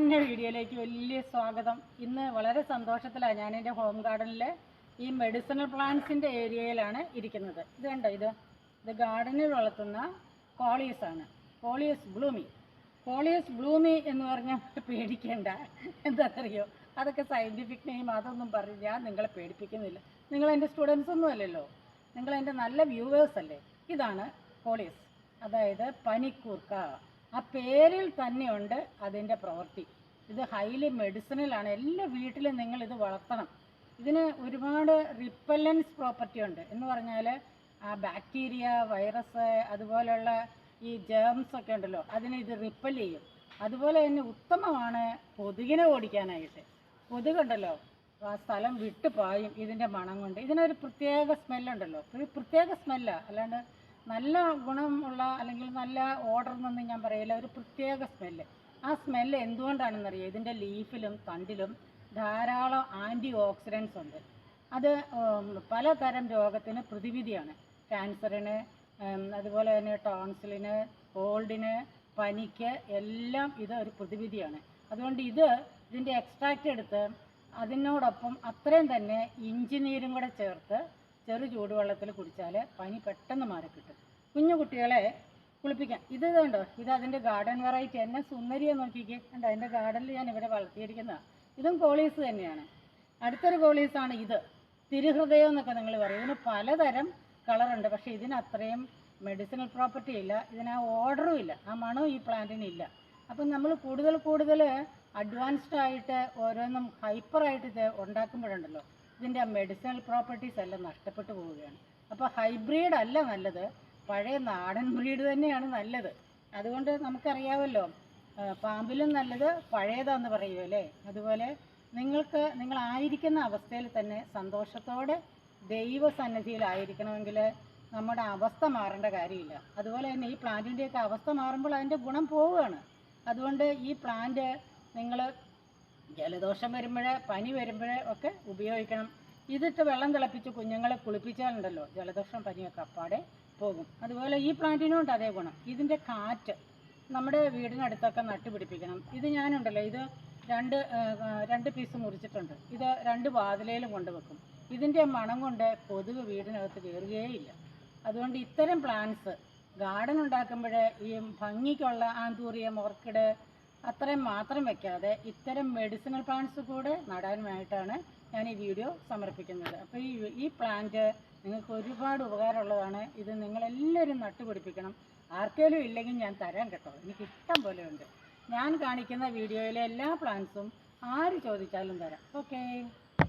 സാമാന്യ വീഡിയോയിലേക്ക് വലിയ സ്വാഗതം. ഇന്ന് വളരെ സന്തോഷത്തിലാണ് ഞാൻ എന്റെ ഹോം ഗാർഡനിൽ ഈ മെഡിസിനൽ പ്ലാന്റ്സിന്റെ ഏരിയയിലാണ് ഇരിക്കുന്നത്. ഇത് കണ്ടോ? ഇത് ഇത് ഗാർഡനിൽ വളർത്തുന്ന കോളിയസ് ആണ്. കോളിയസ് ബ്ലൂമി. കോളിയസ് ബ്ലൂമി എന്ന് പറഞ്ഞാൽ പേടിക്കേണ്ട. എന്താണെന്നറിയോ അതൊക്കെ സയന്റിഫിക് നെയിം അതൊന്നും പറഞ്ഞ് ഞാൻ നിങ്ങളെ പേടിപ്പിക്കുന്നില്ല. നിങ്ങൾ എന്റെ സ്റ്റുഡൻസ് ഒന്നും അല്ലല്ലോ. നിങ്ങൾ എന്റെ നല്ല വ്യൂവേഴ്സ് അല്ലേ? ഇതാണ് കോളിയസ്. അതായത് പനിക്കൂർക്ക. ആ പേരിൽ തന്നെയുണ്ട് അതിന്റെ പ്രവൃത്തി. ഇത് ഹൈലി മെഡിസിനലാണ്. എല്ലാ വീട്ടിലും നിങ്ങൾ ഇത് വളർത്തണം. ഇതിന് ഒരുപാട് റിപ്പല്ലൻസ് പ്രോപ്പർട്ടി ഉണ്ട്. എന്ന് പറഞ്ഞാൽ ആ ബാക്ടീരിയ വൈറസ് അതുപോലെയുള്ള ഈ ജേംസ് ഒക്കെ ഉണ്ടല്ലോ അതിനെ ഇത് റിപ്പൽ ചെയ്യും. അതുപോലെ തന്നെ ഉത്തമമാണ് കൊതുകിനെ ഓടിക്കാനായിട്ട്. കൊതുകുണ്ടല്ലോ ആ സ്ഥലം വിട്ടു പായും ഇതിന്റെ മണം കൊണ്ട്. ഇതിനൊരു പ്രത്യേക സ്മെല്ലുണ്ടല്ലോ ഒരു പ്രത്യേക സ്മെല്ലാണ് അല്ലാണ്ട് നല്ല ഗുണമുള്ള അല്ലെങ്കിൽ നല്ല ഓർഡർ എന്നൊന്നും ഞാൻ പറയില്ല ഒരു പ്രത്യേക സ്മെല്ല് ആ സ്മെല്ല് എന്തുകൊണ്ടാണെന്നറിയോ? ഇതിന്റെ ലീഫിലും തണ്ടിലും ധാരാളം ആന്റി ഓക്സിഡൻസ് ഉണ്ട്. അത് പലതരം രോഗത്തിന് പ്രതിവിധിയാണ്. ക്യാൻസറിന് അതുപോലെ തന്നെ ടോൺസിലിന് കോൾഡിന് പനിക്ക് എല്ലാം ഇത് ഒരു പ്രതിവിധിയാണ്. അതുകൊണ്ട് ഇത് ഇതിന്റെ എക്സ്ട്രാക്റ്റ് എടുത്ത് അതിനോടൊപ്പം അത്രയും തന്നെ ഇഞ്ചി നീരും കൂടെ ചേർത്ത് ചെറു ചൂടുവെള്ളത്തിൽ കുടിച്ചാൽ പനി പെട്ടെന്ന് മാറിക്കിട്ടും കുഞ്ഞു കുട്ടികളെ കുളിപ്പിക്കാം. ഇത് കണ്ടോ? ഇത് അതിന്റെ ഗാർഡൻ വെറൈറ്റി എന്നെ സുന്ദരിയെ നോക്കിക്കേ. കണ്ടോ? അതിന്റെ ഗാർഡനിൽ ഞാൻ ഇവിടെ വളർത്തിയിരിക്കുന്നതാണ് ഇതും കോളീസ് തന്നെയാണ്. അടുത്തൊരു കോളീസാണ് ഇത്. തിരുഹൃദയം എന്നൊക്കെ നിങ്ങൾ പറയും. ഇതിന് പലതരം കളറുണ്ട് പക്ഷേ ഇതിന് അത്രയും മെഡിസിനൽ പ്രോപ്പർട്ടി ഇല്ല. ഇതിന് ആ ഓർഡറും ഇല്ല. ആ മണവും ഈ പ്ലാന്റിന് ഇല്ല. അപ്പം നമ്മൾ കൂടുതൽ കൂടുതൽ അഡ്വാൻസ്ഡ് ആയിട്ട് ഓരോന്നും ഹൈപ്പറായിട്ട് ഇത് ഉണ്ടാക്കുമ്പോഴുണ്ടല്ലോ. ഇതിന്റെ മെഡിസിനൽ പ്രോപ്പർട്ടീസ് എല്ലാം നഷ്ടപ്പെട്ടു പോവുകയാണ്. അപ്പോൾ ഹൈബ്രിഡ് അല്ല നല്ലത്. പഴയ നാടൻ ബ്രീഡ് തന്നെയാണ് നല്ലത്. അതുകൊണ്ട് നമുക്കറിയാമല്ലോ പാമ്പിലും നല്ലത് പഴയതാന്ന് പറയുമല്ലേ അതുപോലെ നിങ്ങൾക്ക് നിങ്ങളായിരിക്കുന്ന അവസ്ഥയിൽ തന്നെ സന്തോഷത്തോടെ ദൈവസന്നിധിയിലായിരിക്കണമെങ്കിൽ നമ്മുടെ അവസ്ഥ മാറേണ്ട കാര്യമില്ല. അതുപോലെ തന്നെ ഈ പ്ലാന്റിന്റെയൊക്കെ അവസ്ഥ മാറുമ്പോൾ അതിന്റെ ഗുണം പോവുകയാണ്. അതുകൊണ്ട് ഈ പ്ലാന്റ് നിങ്ങൾ ജലദോഷം വരുമ്പോഴേ പനി വരുമ്പോൾ ഒക്കെ ഉപയോഗിക്കണം. ഇതിട്ട് വെള്ളം തിളപ്പിച്ച് കുഞ്ഞുങ്ങളെ കുളിപ്പിച്ചാലുണ്ടല്ലോ ജലദോഷം പനിയൊക്കെ അപ്പാടെ പോകും. അതുപോലെ ഈ പ്ലാന്റിനും ഉണ്ട് അതേ ഗുണം. ഇതിന്റെ കാറ്റ് നമ്മുടെ വീടിനടുത്തൊക്കെ നട്ടുപിടിപ്പിക്കണം. ഇത് ഞാനുണ്ടല്ലോ ഇത് രണ്ട് രണ്ട് പീസ് മുറിച്ചിട്ടുണ്ട്. ഇത് രണ്ട് വാതിലയിലും കൊണ്ടുവെക്കും. ഇതിന്റെ മണം കൊണ്ട് കൊതുക് വീടിനകത്ത് കയറുകയേയില്ല അതുകൊണ്ട് ഇത്തരം പ്ലാന്റ്സ് ഗാർഡൻ ഉണ്ടാക്കുമ്പോഴേ ഈ ഭംഗിക്കുള്ള ആന്തൂറിയം ഓർക്കിഡ് അത്രയും മാത്രം വെക്കാതെ ഇത്തരം മെഡിസിനൽ പ്ലാന്റ്സ് കൂടെ നടാനുമായിട്ടാണ് ഞാൻ ഈ വീഡിയോ സമർപ്പിക്കുന്നത്. അപ്പോൾ ഈ ഈ പ്ലാന്റ് നിങ്ങൾക്ക് ഒരുപാട് ഉപകാരമുള്ളതാണ്. ഇത് നിങ്ങളെല്ലാവരും നട്ടുപിടിപ്പിക്കണം. ആർക്കേലും ഇല്ലെങ്കിൽ ഞാൻ തരാൻ കേട്ടോ. എനിക്ക് ഇഷ്ടം പോലെ ഉണ്ട്. ഞാൻ കാണിക്കുന്ന വീഡിയോയിലെ എല്ലാ പ്ലാന്റ്സും ആര് ചോദിച്ചാലും തരാം. ഓക്കേ